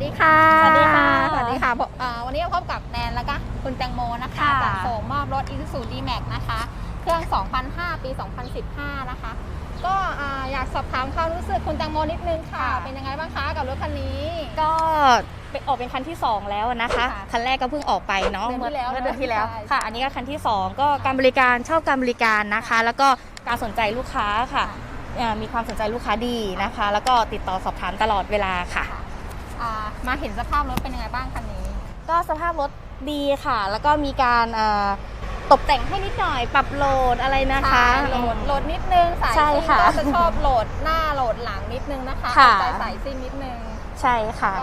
วัสดีค่ะ สวัสดีค่ะ สวัสดีค่ะผมอ่าวันนี้พบกับแนนแล้วก็คุณแตงโมนะคะค่ะจากส่งมอบรถ Isuzu D-Max นะคะ เครื่อง 2005 ปี 2015 นะคะ ก็อ่าอยากสอบถามความรู้สึกคุณแตงโมนิดนึงค่ะค่ะ เป็นยังไงบ้างคะกับรถคันนี้ ก็เป็นออกเป็นคันที่ 2 แล้วนะคะค่ะคันแรกก็เพิ่งออกไปเนาะเดือนที่แล้วเมื่อเดือนที่แล้วใช่ค่ะ อันนี้ก็คันที่ 2 ก็การบริการชอบการบริการนะคะ แล้วก็การสนใจลูกค้าค่ะเอ่อมีความสนใจลูกค้าดีนะคะ แล้วก็ติดต่อสอบถามตลอดเวลาค่ะ อ่ามาเห็นสภาพรถเป็นยังไงบ้างคันนี้ ก็สภาพรถดีค่ะ แล้วก็มีการเอ่อตกแต่งให้นิดหน่อยปรับโหลดอะไรนะคะ โหลดโหลดนิดนึงสายใช่ซิ่งค่ะก็จะชอบโหลดหน้าโหลดหลังนิดนึงนะคะค่ะใจสายซิ่งนิดนึง ใช่ค่ะ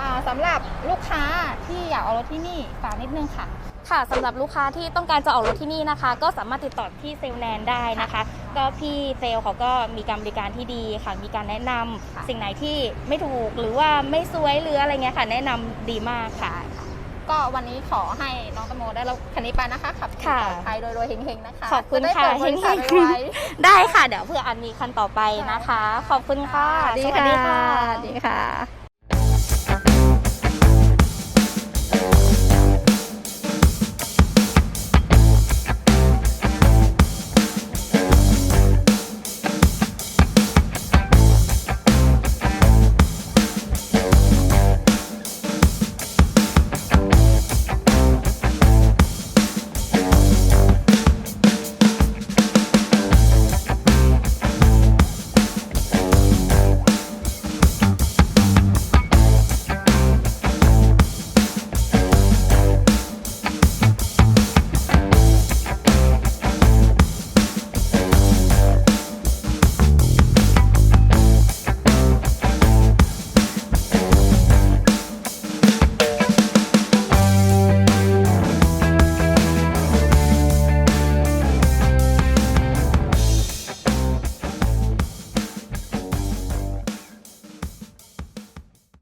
อ่าสำหรับลูกค้าที่อยากเอารถที่นี่ฝากนิดนึงค่ะ ค่ะสำหรับลูกค้าที่ต้องการจะออกรถที่นี่นะคะ ก็สามารถติดต่อที่เซลล์แนนได้นะคะ ก็พี่เซลล์เขาก็มีการบริการที่ดีค่ะ มีการแนะนำค่ะ สิ่งไหนที่ไม่ถูกหรือว่าไม่สวยหรืออะไรเงี้ยค่ะ แนะนำดีมากค่ะ ก็วันนี้ขอให้น้องตะโมได้รถคันนี้ไปนะคะขับขี่ค่ะปลอดภัยโดยโดยเฮงๆนะคะขอบคุณจได้ค่ะเปิดบริษัทเฮงๆ ไว้ ได้ค่ะ เดี๋ยวเพื่ออันมีคันต่อไปนะคะ ขอบคุณค่ะดีสวัสดีค่ะสวัสดีค่ะ